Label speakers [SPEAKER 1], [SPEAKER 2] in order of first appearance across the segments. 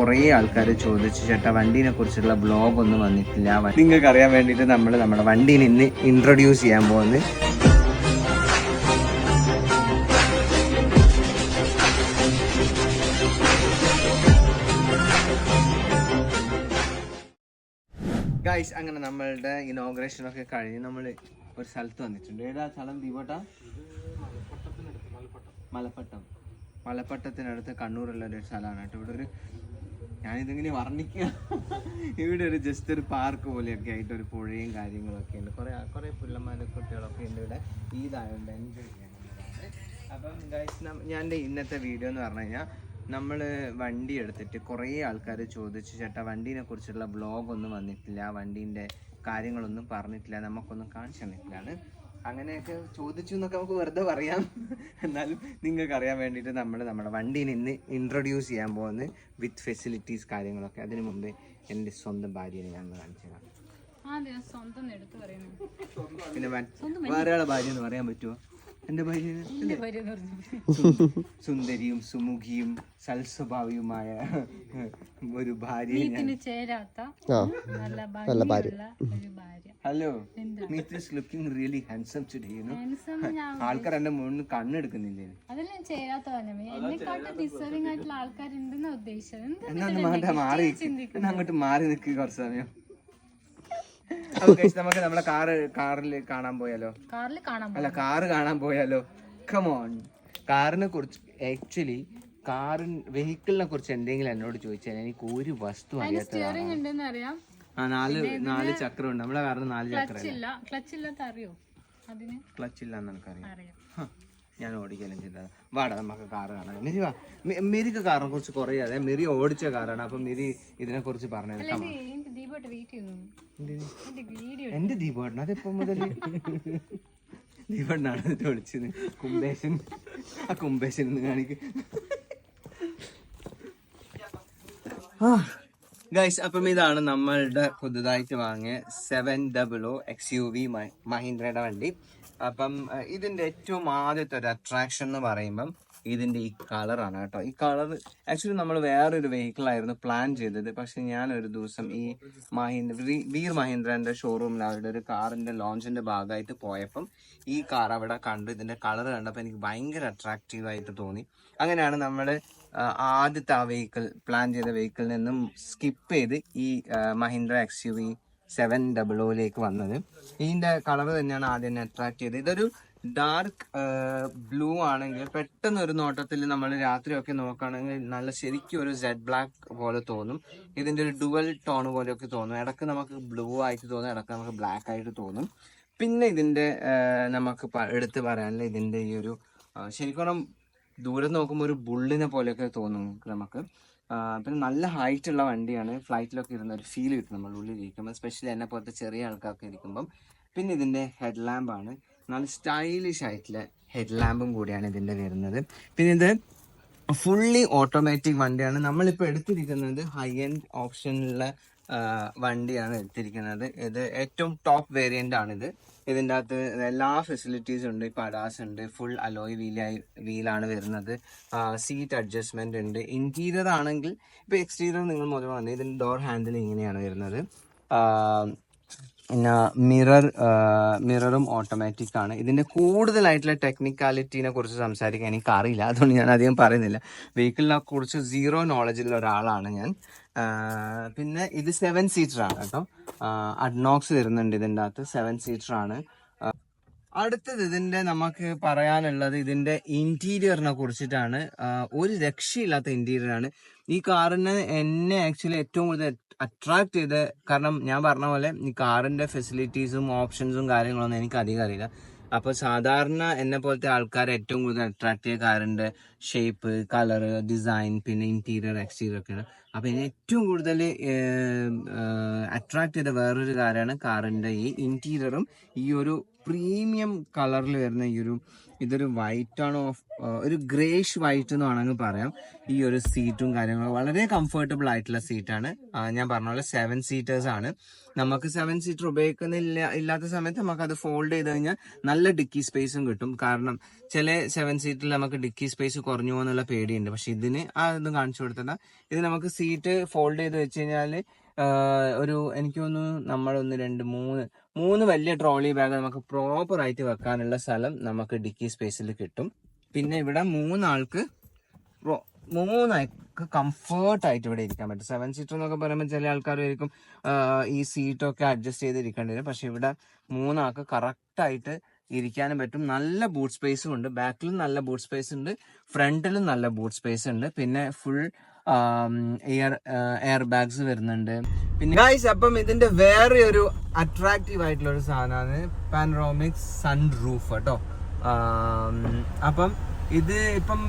[SPEAKER 1] കുറേ ആൾക്കാർ ചോദിച്ചു ചേട്ടാ വണ്ടീനെ കുറിച്ചുള്ള ബ്ലോഗ് ഒന്നും വന്നിട്ടില്ല. നിങ്ങൾക്ക് അറിയാൻ വേണ്ടിയിട്ട് നമ്മൾ നമ്മുടെ വണ്ടീനെ ഇന്ന് ഇൻട്രൊഡ്യൂസ് ചെയ്യാൻ പോകുന്നത് ഗൈസ് അങ്ങനെ നമ്മളുടെ ഇനോഗ്രേഷൻ ഒക്കെ കഴിഞ്ഞ് നമ്മൾ ഒരു സ്ഥലത്ത് വന്നിട്ടുണ്ട്. ഏതാ സ്ഥലം? ദീപോട്ട? മലപ്പട്ടം. മലപ്പട്ടത്തിനടുത്ത് കണ്ണൂരുള്ള ഒരു സ്ഥലമാണ് കേട്ടോ. ഇവിടെ ഒരു ഞാനിതിങ്ങനെ വർണിക്കുക ഇവിടെ ഒരു ജസ്റ്റ് ഒരു പാർക്ക് പോലെയൊക്കെ ആയിട്ട് ഒരു പുഴയും കാര്യങ്ങളൊക്കെ ഉണ്ട്. കുറേ കുറേ പിള്ളമാരും കുട്ടികളൊക്കെ ഉണ്ട് ഇവിടെ. ഈദായതുകൊണ്ട് എൻജോയ് ചെയ്യാൻ അപ്പം ഞാൻ ഇന്നത്തെ വീഡിയോ എന്ന് പറഞ്ഞു കഴിഞ്ഞാൽ നമ്മൾ വണ്ടി എടുത്തിട്ട് കുറേ ആൾക്കാർ ചോദിച്ചു ചേട്ടാ വണ്ടീനെ കുറിച്ചുള്ള ബ്ലോഗ് ഒന്നും വന്നിട്ടില്ല. വണ്ടീന്റെ കാര്യങ്ങളൊന്നും പറഞ്ഞിട്ടില്ല. നമുക്കൊന്നും കാണിച്ചു തന്നിട്ടില്ലാണ് അങ്ങനെയൊക്കെ ചോദിച്ചു എന്നൊക്കെ നമുക്ക് വെറുതെ പറയാം. എന്നാലും നിങ്ങൾക്ക് അറിയാൻ വേണ്ടിയിട്ട് നമ്മൾ നമ്മുടെ വണ്ടിയിൽ ഇന്ന് ഇൻട്രൊഡ്യൂസ് ചെയ്യാൻ പോകുന്നത് വിത്ത് ഫെസിലിറ്റീസ് കാര്യങ്ങളൊക്കെ. അതിനു മുമ്പേ എന്റെ സ്വന്തം ഭാര്യനെ ഞാൻ കാണിച്ചതാണ് കാണിച്ചു പിന്നെ വേറെ ഭാര്യ എന്ന് പറയാൻ പറ്റുമോ? ഭാര്യ
[SPEAKER 2] എന്റെ പറഞ്ഞു
[SPEAKER 1] സുന്ദരിയും സുമുഖിയും സൽസ്വഭാവിയുമായ ഒരു
[SPEAKER 2] ഭാര്യ നല്ല ഭാര്യ.
[SPEAKER 1] Hello Meet is looking really handsome today you know ആൾക്കാർ എന്റെ മുന്നിൽ കണ്ണെടുക്കുന്നില്ലേ
[SPEAKER 2] അതെല്ലാം ചേരാത്ത ആൾക്കാരുണ്ടെന്ന് ഉദ്ദേശിച്ചത്.
[SPEAKER 1] അങ്ങോട്ട് മാറി നിൽക്കുക കുറച്ച് സമയം. അപ്പൊ guys, നമുക്ക് നമ്മളെ കാറ് കാറിൽ കാണാൻ പോയാലോ?
[SPEAKER 2] കാറിൽ കാണാൻ
[SPEAKER 1] അല്ല കാറ് കാണാൻ പോയാലോ? കമോൺ കാറിനെ കുറിച്ച് ആക്ച്വലി കാറിൻ വെഹിക്കിളിനെ കുറിച്ച് എന്തെങ്കിലും എന്നോട് ചോദിച്ചാൽ എനിക്ക് ഒരു വസ്തു അറിയാത്തതാണ്
[SPEAKER 2] സ്റ്റിയറിംഗ് ഉണ്ടെന്ന് അറിയാം.
[SPEAKER 1] ആ നാല് നാല് ചക്രമുണ്ട്. നമ്മളെ കാറിന് നാല് ചക്രം
[SPEAKER 2] ക്ലച്ച് ഇല്ല. ക്ലച്ച് ഇല്ലാത്ത അറിയോ? അതിന്?
[SPEAKER 1] ക്ലച്ച് ഇല്ല എനിക്കറിയാം.
[SPEAKER 2] അറിയാം.
[SPEAKER 1] ഹ, ഞാൻ ഓടിക്കാനും ചെയ്ത. വാടാ നമുക്ക് കാറ് കാണാം. മിരി വാ. മിരിക്ക് മെരിക്ക് കാറിനെ കുറിച്ച് കുറേ അതെ മിരി ഓടിച്ച കാറാണ് അപ്പൊ മിരി ഇതിനെ കുറിച്ച് പറഞ്ഞത്.
[SPEAKER 2] എന്റെ
[SPEAKER 1] ദീപേട്ടൻ അതെപ്പോ മുതൽ? ദീപണ്ണാണ് ഇത് വിളിച്ചത്. കുംഭേശൻ. ആ കുംഭേശൻ എന്ന് കാണിക്ക. ഗൈസ് അപ്പം ഇതാണ് നമ്മളുടെ പുതുതായിട്ട് വാങ്ങിയ seven double O X U V മഹീന്ദ്രയുടെ വണ്ടി. അപ്പം ഇതിന്റെ ഏറ്റവും ആദ്യത്തെ ഒരു അട്രാക്ഷൻ എന്ന് പറയുമ്പം ഇതിന്റെ ഈ കളറാണ് കേട്ടോ. ഈ കളർ ആക്ച്വലി നമ്മൾ വേറൊരു വെഹിക്കിൾ ആയിരുന്നു പ്ലാൻ ചെയ്തത്. പക്ഷെ ഞാൻ ഒരു ദിവസം ഈ മഹീന്ദ്ര വീർ മഹീന്ദ്രന്റെ ഷോറൂമിൽ അവരുടെ ഒരു കാറിന്റെ ലോഞ്ചിന്റെ ഭാഗമായിട്ട് പോയപ്പം ഈ കാർ അവിടെ കണ്ടു. ഇതിന്റെ കളർ കണ്ടപ്പോൾ എനിക്ക് ഭയങ്കര അട്രാക്റ്റീവ് ആയിട്ട് തോന്നി. അങ്ങനെയാണ് നമ്മൾ ആദ്യത്തെ ആ വെഹിക്കിൾ പ്ലാൻ ചെയ്ത വെഹിക്കിളിൽ നിന്നും സ്കിപ്പ് ചെയ്ത് ഈ Mahindra X U V seven double ഒയിലേക്ക് വന്നത്. ഇതിന്റെ കളർ തന്നെയാണ് ആദ്യം അട്രാക്ട് ചെയ്തത്. ഇതൊരു ഡാർക്ക് ബ്ലൂ ആണെങ്കിൽ പെട്ടെന്ന് ഒരു നോട്ടത്തിൽ നമ്മൾ രാത്രിയൊക്കെ നോക്കുകയാണെങ്കിൽ നല്ല ശരിക്കും ഒരു സെഡ് ബ്ലാക്ക് പോലെ തോന്നും. ഇതിന്റെ ഒരു ഡുവൽ ടോൺ പോലെയൊക്കെ തോന്നും. ഇടയ്ക്ക് നമുക്ക് ബ്ലൂ ആയിട്ട് തോന്നും ഇടയ്ക്ക് നമുക്ക് ബ്ലാക്ക് ആയിട്ട് തോന്നും. പിന്നെ ഇതിന്റെ നമുക്ക് എടുത്ത് പറയാനുള്ള ഇതിന്റെ ഈ ഒരു ശരിക്കും ദൂരെ നോക്കുമ്പോൾ ഒരു ബുള്ളിനെ പോലെയൊക്കെ തോന്നും നമുക്ക്. പിന്നെ നല്ല ഹൈറ്റ് ഉള്ള വണ്ടിയാണ് ഫ്ലൈറ്റിലൊക്കെ ഇരുന്ന ഒരു ഫീൽ കിട്ടും നമ്മൾ ഉള്ളിൽ ഇരിക്കുമ്പോൾ സ്പെഷ്യലി എന്നെ പോലത്തെ ചെറിയ ആൾക്കാർക്ക് ഇരിക്കുമ്പം. പിന്നെ ഇതിന്റെ ഹെഡ് ലാമ്പാണ് നല്ല സ്റ്റൈലിഷ് ആയിട്ടുള്ള ഹെഡ് ലാമ്പും കൂടിയാണ് ഇതിന്റെ വരുന്നത്. പിന്നെ ഇത് ഫുള്ളി ഓട്ടോമാറ്റിക് വണ്ടിയാണ്. നമ്മളിപ്പോൾ എടുത്തിരിക്കുന്നത് ഹൈ എൻഡ് ഓപ്ഷനിലുള്ള വണ്ടിയാണ് എടുത്തിരിക്കുന്നത്. ഇത് ഏറ്റവും ടോപ്പ് വേരിയന്റ് ആണിത്. ഇതിന്റെ അകത്ത് എല്ലാ ഫെസിലിറ്റീസും ഉണ്ട്. ഇപ്പോൾ അഡാസ് ഉണ്ട് ഫുൾ അലോയ് വീലായി വീലാണ് വരുന്നത്. സീറ്റ് അഡ്ജസ്റ്റ്മെന്റ് ഉണ്ട്. ഇന്റീരിയർ ആണെങ്കിൽ ഇപ്പോൾ എക്സ്റ്റീരിയർ നിങ്ങൾ മുതൽ വന്നത് ഇതിന്റെ ഡോർ ഹാൻഡിൽ ഇങ്ങനെയാണ് വരുന്നത്. പിന്നെ മിറർ മിററും ഓട്ടോമാറ്റിക് ആണ്. ഇതിന്റെ കൂടുതലായിട്ടുള്ള ടെക്നിക്കാലിറ്റീനെ കുറിച്ച് സംസാരിക്കാൻ എനിക്ക് അറിയില്ല. അതുകൊണ്ട് ഞാൻ അധികം പറയുന്നില്ല. വെഹിക്കിളിനെ കുറിച്ച് സീറോ നോളജിലുള്ള ഒരാളാണ് ഞാൻ. പിന്നെ ഇത് സെവൻ സീറ്റർ ആണ് കേട്ടോ. അഡ്നോക്സ് വരുന്നുണ്ട് ഇതിന്റെ അകത്ത്. സെവൻ സീറ്റർ ആണ്. അടുത്തത് ഇതിന്റെ നമുക്ക് പറയാനുള്ളത് ഇതിന്റെ ഇന്റീരിയറിനെ കുറിച്ചിട്ടാണ്. ഒരു രക്ഷയില്ലാത്ത ഇന്റീരിയർ ആണ് ഈ കാറിന് എന്നെ ആക്ച്വലി ഏറ്റവും കൂടുതൽ അട്രാക്ട് ചെയ്ത കാരണം ഞാൻ പറഞ്ഞ പോലെ ഈ കാറിന്റെ ഫെസിലിറ്റീസും ഓപ്ഷൻസും കാര്യങ്ങളൊന്നും എനിക്ക് അധികം അറിയില്ല. അപ്പോൾ സാധാരണ എന്നെ പോലത്തെ ആൾക്കാർ ഏറ്റവും കൂടുതൽ അട്രാക്ട് ചെയ്ത കാറിന്റെ ഷേപ്പ് കളർ ഡിസൈൻ പിന്നെ ഇന്റീരിയർ എക്സ്റ്റീരിയർ ഒക്കെയാണ്. അപ്പോൾ എന്നെ ഏറ്റവും കൂടുതൽ അട്രാക്ട് ചെയ്ത വേറൊരു കാര്യമാണ് കാറിന്റെ ഈ ഇന്റീരിയറും ഈ ഒരു പ്രീമിയം കളറിൽ വരുന്ന ഈ ഒരു ഇതൊരു വൈറ്റ് ഓഫ് ഒരു ഗ്രേഷ് വൈറ്റ് എന്ന് വേണമെങ്കിൽ പറയാം. ഈ ഒരു സീറ്റും കാര്യങ്ങളും വളരെ കംഫർട്ടബിൾ ആയിട്ടുള്ള സീറ്റാണ് ഞാൻ പറഞ്ഞ പോലെ സെവൻ സീറ്റേഴ്സ് ആണ്. നമുക്ക് സെവൻ സീറ്റർ ഉപയോഗിക്കുന്നില്ല ഇല്ലാത്ത സമയത്ത് നമുക്ക് അത് ഫോൾഡ് ചെയ്ത് കഴിഞ്ഞാൽ നല്ല ഡിക്കി സ്പേസും കിട്ടും. കാരണം ചില സെവൻ സീറ്റിൽ നമുക്ക് ഡിക്കി സ്പേസ് കുറഞ്ഞു പോകുന്നുള്ള പേടിയുണ്ട്. പക്ഷെ ഇതിന് ആ ഇതൊന്നും കാണിച്ചു കൊടുത്തതാ. ഇത് നമുക്ക് സീറ്റ് ഫോൾഡ് ചെയ്ത് വെച്ച് കഴിഞ്ഞാൽ ഒരു എനിക്ക് തോന്നുന്നു നമ്മൾ ഒന്ന് രണ്ട് മൂന്ന് മൂന്ന് വലിയ ട്രോളി ബാഗ് നമുക്ക് പ്രോപ്പർ ആയിട്ട് വെക്കാനുള്ള സ്ഥലം നമുക്ക് ഡിക്കി സ്പേസിൽ കിട്ടും. പിന്നെ ഇവിടെ മൂന്നാൾക്ക് മൂന്നാൾക്ക് കംഫർട്ട് ആയിട്ട് ഇവിടെ ഇരിക്കാൻ പറ്റും. സെവൻ സീറ്റർ എന്നൊക്കെ പറയുമ്പോൾ ചില ആൾക്കാർ ആയിരിക്കും ഈ സീറ്റൊക്കെ അഡ്ജസ്റ്റ് ചെയ്ത് ഇരിക്കേണ്ടി വരും. പക്ഷെ ഇവിടെ മൂന്നാൾക്ക് കറക്റ്റായിട്ട് ഇരിക്കാനും പറ്റും. നല്ല ബൂട്ട് സ്പേസും ഉണ്ട്. ബാക്കിലും നല്ല ബൂട്ട് സ്പേസ് ഉണ്ട്. ഫ്രണ്ടിലും നല്ല ബൂട്ട് സ്പേസ് ഉണ്ട്. പിന്നെ ഫുൾ എയർ എയർ ബാഗ്സ് വരുന്നുണ്ട്. പിന്നെ ഗൈസ് അപ്പം ഇതിന്റെ വേറെ ഒരു അട്രാക്റ്റീവ് ആയിട്ടുള്ള ഒരു സാധനമാണ് പാൻറോമിക് സൺ റൂഫ് കേട്ടോ അപ്പം ഇത് ഇപ്പം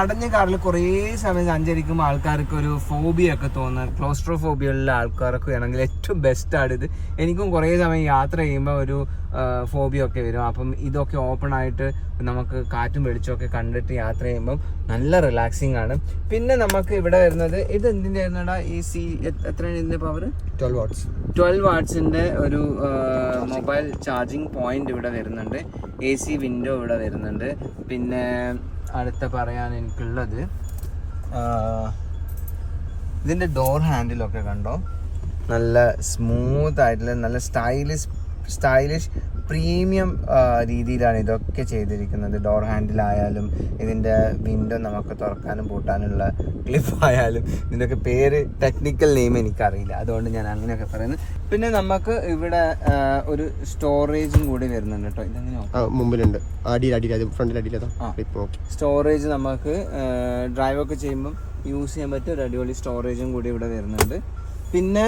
[SPEAKER 1] അടഞ്ഞ കാറിൽ കുറേ സമയം സഞ്ചരിക്കുമ്പോൾ ആൾക്കാർക്ക് ഒരു ഫോബിയ ഒക്കെ തോന്നുന്നത് ക്ലോസ്ട്രോഫോബിയ ഉള്ള ആൾക്കാർക്ക് ആണെങ്കിൽ ഏറ്റവും ബെസ്റ്റ് ആണ് ഇത്. എനിക്കും കുറേ സമയം യാത്ര ചെയ്യുമ്പോൾ ഒരു ഫോബിയ ഒക്കെ വരും. അപ്പം ഇതൊക്കെ ഓപ്പൺ ആയിട്ട് നമുക്ക് കാറ്റും വെളിച്ചമൊക്കെ കണ്ടിട്ട് യാത്ര ചെയ്യുമ്പം നല്ല റിലാക്സിങ് ആണ്. പിന്നെ നമുക്ക് ഇവിടെ വരുന്നത് ഇത് എന്തിന്റെ ആയിരുന്നടാ ഈ സി എത്രയാണ് ഇതിന്റെ പവർ
[SPEAKER 3] ട്വൽവ് വാട്ട്സ്
[SPEAKER 1] ട്വൽവ് വാട്ട്സിന്റെ ഒരു മൊബൈൽ ചാർജിങ് പോയിന്റ് ഇവിടെ വരുന്നുണ്ട്. എ സി വിൻഡോ ഇവിടെ വരുന്നുണ്ട്. പിന്നെ അടുത്ത പറയാൻ എനിക്കുള്ളത്. ഇതിന്റെ ഇതിന്റെ ഡോർ ഹാൻഡിലൊക്കെ കണ്ടോ? നല്ല സ്മൂത്ത് ആയിട്ടുള്ള നല്ല സ്റ്റൈലിഷ് സ്റ്റൈലിഷ് പ്രീമിയം രീതിയിലാണ് ഇതൊക്കെ ചെയ്തിരിക്കുന്നത്. ഡോർ ഹാൻഡിലായാലും ഇതിന്റെ വിൻഡോ നമുക്ക് തുറക്കാനും പൂട്ടാനുള്ള ക്ലിഫ് ആയാലും ഇതിന്റെയൊക്കെ പേര് ടെക്നിക്കൽ നെയിം എനിക്കറിയില്ല. അതുകൊണ്ട് ഞാൻ അങ്ങനെയൊക്കെ പറയുന്നത് പിന്നെ നമുക്ക് ഇവിടെ ഒരു സ്റ്റോറേജും കൂടി വരുന്നുണ്ട് കേട്ടോ. ഇതെങ്ങനെ
[SPEAKER 3] ആ മുമ്പിലുണ്ട്. അടിയിൽ അടിയിൽ ഫ്രണ്ടിൽ നോക്കി
[SPEAKER 1] സ്റ്റോറേജ് നമുക്ക് ഡ്രൈവ് ഒക്കെ ചെയ്യുമ്പം യൂസ് ചെയ്യാൻ പറ്റിയ ഒരു അടിപൊളി സ്റ്റോറേജും കൂടി ഇവിടെ വരുന്നുണ്ട്. പിന്നെ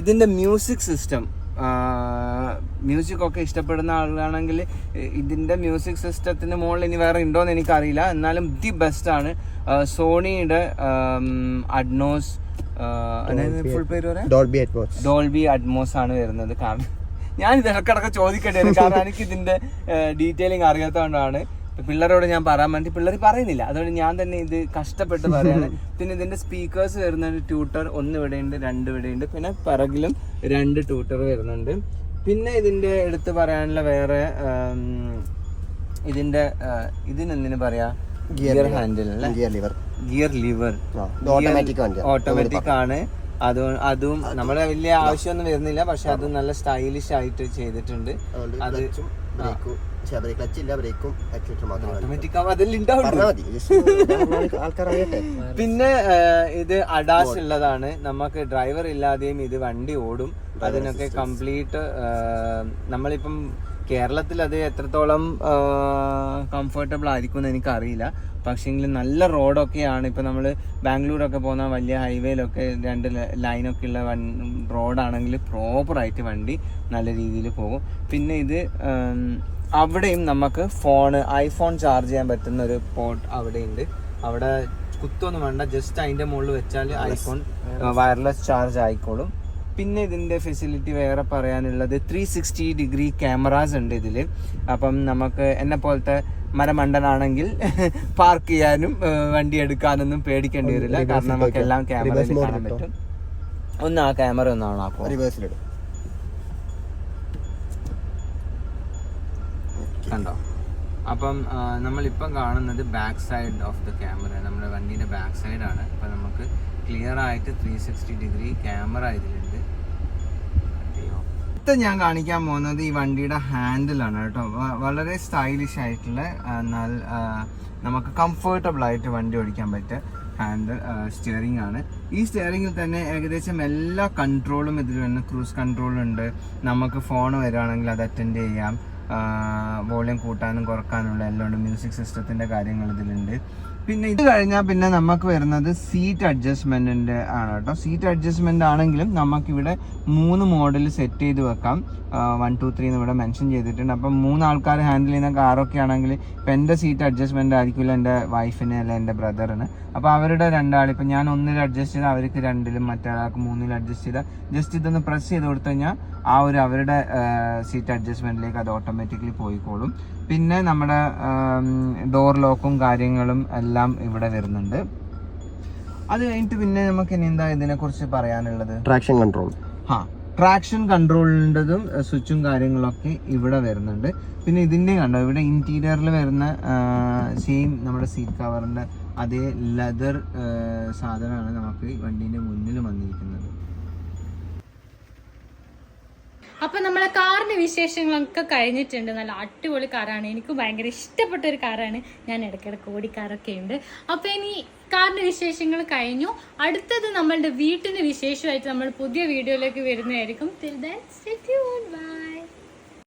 [SPEAKER 1] ഇതിന്റെ മ്യൂസിക് സിസ്റ്റം മ്യൂസിക് ഒക്കെ ഇഷ്ടപ്പെടുന്ന ആളാണെങ്കിൽ ഇതിന്റെ മ്യൂസിക് സിസ്റ്റത്തിന് മുകളിൽ ഇനി വേറെ ഉണ്ടോ എന്ന് എനിക്കറിയില്ല. എന്നാലും ദി ബെസ്റ്റ് ആണ്. സോണിയുടെ അഡ്നോസ് ഫുൾ പേര് പറയാം?
[SPEAKER 3] ഡോൾബി
[SPEAKER 1] അഡ്മോസ് ആണ് വരുന്നത്. കാരണം ഞാൻ ഇത് ഇടക്കിടക്ക് ചോദിക്കേണ്ടി വരും. കാരണം എനിക്ക് ഇതിന്റെ ഡീറ്റെയിലിംഗ് അറിയാത്തതുകൊണ്ടാണ്. പിള്ളേരോട് ഞാൻ പറയാൻ വേണ്ടി പിള്ളേർ പറയുന്നില്ല. അതുകൊണ്ട് ഞാൻ തന്നെ ഇത് കഷ്ടപ്പെട്ട് പറയാണ്. പിന്നെ ഇതിന്റെ സ്പീക്കേഴ്സ് വരുന്ന ഒരു ട്യൂട്ടർ ഒന്ന് ഇവിടെ ഉണ്ട് രണ്ട് ഇവിടെ ഉണ്ട്. പിന്നെ പിറകിലും രണ്ട് ട്യൂട്ടർ വരുന്നുണ്ട്. പിന്നെ ഇതിന്റെ എടുത്ത് പറയാനുള്ള വേറെ ഇതിന്റെ ഇതിനെന്തിനു പറയാ? Gear handle
[SPEAKER 3] gear lever
[SPEAKER 1] gear lever
[SPEAKER 3] automatic
[SPEAKER 1] automatic ആണ്. അത് അതും നമ്മുടെ വലിയ ആവശ്യമൊന്നും വരുന്നില്ല. പക്ഷെ അത് നല്ല സ്റ്റൈലിഷ് ആയിട്ട് ചെയ്തിട്ടുണ്ട്. അത്
[SPEAKER 3] ബ്രേക്കും ക്ലച്ച് ഇല്ല ബ്രേക്കും മാത്രമേ ആൾക്കാർ അറിയട്ടെ.
[SPEAKER 1] പിന്നെ ഇത് അഡാസ് ഉള്ളതാണ്. നമുക്ക് ഡ്രൈവർ ഇല്ലാതെയും ഇത് വണ്ടി ഓടും. അതിനൊക്കെ കംപ്ലീറ്റ് നമ്മളിപ്പം കേരളത്തിൽ അത് എത്രത്തോളം കംഫർട്ടബിൾ ആയിരിക്കും എന്ന് എനിക്കറിയില്ല. പക്ഷേങ്കിൽ നല്ല റോഡൊക്കെയാണ് ഇപ്പം നമ്മൾ ബാംഗ്ലൂരൊക്കെ പോകുന്ന വലിയ ഹൈവേയിലൊക്കെ രണ്ട് ലൈനൊക്കെ ഉള്ള വൺ റോഡാണെങ്കിൽ പ്രോപ്പറായിട്ട് വണ്ടി നല്ല രീതിയിൽ പോകും. പിന്നെ ഇത് അവിടെയും നമുക്ക് ഫോണ് ഐഫോൺ ചാർജ് ചെയ്യാൻ പറ്റുന്ന ഒരു പോർട്ട് അവിടെയുണ്ട്. അവിടെ കുത്തൊന്നും വേണ്ട ജസ്റ്റ് അതിന്റെ മുകളിൽ വെച്ചാൽ ഐഫോൺ വയർലെസ് ചാർജ് ആയിക്കോളും. പിന്നെ ഇതിന്റെ ഫെസിലിറ്റി വേറെ പറയാനുള്ളത് ത്രീ സിക്സ്റ്റി ഡിഗ്രി ക്യാമറാസ് ഉണ്ട് ഇതിൽ അപ്പം നമുക്ക് എന്നെ പോലത്തെ മരമണ്ടനാണെങ്കിൽ പാർക്ക് ചെയ്യാനും വണ്ടി എടുക്കാനൊന്നും പേടിക്കേണ്ടി വരില്ല. കാരണം നമുക്ക് എല്ലാം ക്യാമറയിൽ കാണാൻ പറ്റും. ഒന്ന് ആ ക്യാമറ ഒന്നാണ് അപ്പോൾ
[SPEAKER 3] റിവേഴ്സിലിടും
[SPEAKER 1] കണ്ടോ? അപ്പം നമ്മളിപ്പം കാണുന്നത് back side of the camera നമ്മുടെ വണ്ടിയുടെ ബാക്ക് സൈഡാണ് അപ്പം നമുക്ക് ക്ലിയർ ആയിട്ട് ത്രീ സിക്സ്റ്റി ഡിഗ്രി ക്യാമറ ഇതിലുണ്ട്. അടുത്ത ഞാൻ കാണിക്കാൻ പോകുന്നത് ഈ വണ്ടിയുടെ ഹാൻഡിലാണ് കേട്ടോ. വളരെ സ്റ്റൈലിഷ് ആയിട്ടുള്ള എന്നാൽ നമുക്ക് കംഫർട്ടബിൾ ആയിട്ട് വണ്ടി ഓടിക്കാൻ പറ്റിയ ഹാൻഡിൽ സ്റ്റിയറിംഗ് ആണ്. ഈ സ്റ്റിയറിംഗിൽ തന്നെ ഏകദേശം എല്ലാ കൺട്രോളും ഇതിൽ വരുന്ന ക്രൂസ് കൺട്രോളുണ്ട് നമുക്ക് ഫോൺ വരികയാണെങ്കിൽ അത് അറ്റൻഡ് ചെയ്യാം. വോളിയം കൂട്ടാനും കുറക്കാനുള്ള എല്ലാം ഉണ്ട് മ്യൂസിക് സിസ്റ്റത്തിന്റെ കാര്യങ്ങൾ ഇതിലുണ്ട്. പിന്നെ ഇത് കഴിഞ്ഞാൽ പിന്നെ നമുക്ക് വരുന്നത് സീറ്റ് അഡ്ജസ്റ്റ്മെന്റിന്റെ ആണ് കേട്ടോ. സീറ്റ് അഡ്ജസ്റ്റ്മെന്റ് ആണെങ്കിലും നമുക്ക് ഇവിടെ മൂന്ന് മോഡൽ സെറ്റ് ചെയ്ത് വെക്കാം. വൺ ടു ത്രീ എന്ന് ഇവിടെ മെൻഷൻ ചെയ്തിട്ടുണ്ട്. അപ്പം മൂന്ന് ആൾക്കാർ ഹാൻഡിൽ ചെയ്യുന്ന കാറൊക്കെ ആണെങ്കിൽ ഇപ്പം എന്റെ സീറ്റ് അഡ്ജസ്റ്റ്മെന്റ് ആയിരിക്കില്ല എന്റെ വൈഫിന് അല്ല എന്റെ ബ്രദറിന് അപ്പോൾ അവരുടെ രണ്ടാൾ ഇപ്പം ഞാൻ ഒന്നിൽ അഡ്ജസ്റ്റ് ചെയ്താൽ അവർക്ക് രണ്ടിലും മറ്റൊരാൾക്ക് മൂന്നിൽ അഡ്ജസ്റ്റ് ചെയ്താൽ ജസ്റ്റ് ഇതൊന്ന് പ്രസ് ചെയ്ത് കൊടുത്തു കഴിഞ്ഞാൽ ആ ഒരു അവരുടെ സീറ്റ് അഡ്ജസ്റ്റ്മെന്റിലേക്ക് അത് ഓട്ടോമാറ്റിക്കലി പോയിക്കോളും. പിന്നെ നമ്മുടെ ഡോർ ലോക്കും കാര്യങ്ങളും എല്ലാം ഇവിടെ വരുന്നുണ്ട്. അത് കഴിഞ്ഞിട്ട് പിന്നെ നമുക്ക് ഇനി എന്താ ഇതിനെ കുറിച്ച് പറയാനുള്ളത്
[SPEAKER 3] ട്രാക്ഷൻ കൺട്രോൾ
[SPEAKER 1] ആ ട്രാക്ഷൻ കൺട്രോളിന്റെതും സ്വിച്ചും കാര്യങ്ങളൊക്കെ ഇവിടെ വരുന്നുണ്ട്. പിന്നെ ഇതിന്റെ കണ്ടോ ഇവിടെ ഇന്റീരിയറിൽ വരുന്ന സെയിം നമ്മുടെ സീറ്റ് കവറിന്റെ അതേ ലെതർ സാധനമാണ് നമുക്ക് വണ്ടീന്റെ മുന്നിൽ വന്നിരിക്കുന്നത്.
[SPEAKER 2] അപ്പൊ നമ്മളെ കാറിന്റെ വിശേഷങ്ങളൊക്കെ കഴിഞ്ഞിട്ടുണ്ട്. നല്ല അടിപൊളി കാറാണ്. എനിക്ക് ഭയങ്കര ഇഷ്ടപ്പെട്ട ഒരു കാറാണ്. ഞാൻ ഇടയ്ക്കിടയ്ക്ക് ഓടിക്കാറൊക്കെ ഉണ്ട് അപ്പൊ ഇനി കാറിന്റെ വിശേഷങ്ങൾ കഴിഞ്ഞു. അടുത്തത് നമ്മളുടെ വീട്ടിന്റെ വിശേഷമായിട്ട് നമ്മൾ പുതിയ വീഡിയോയിലേക്ക് വരുന്നതായിരിക്കും.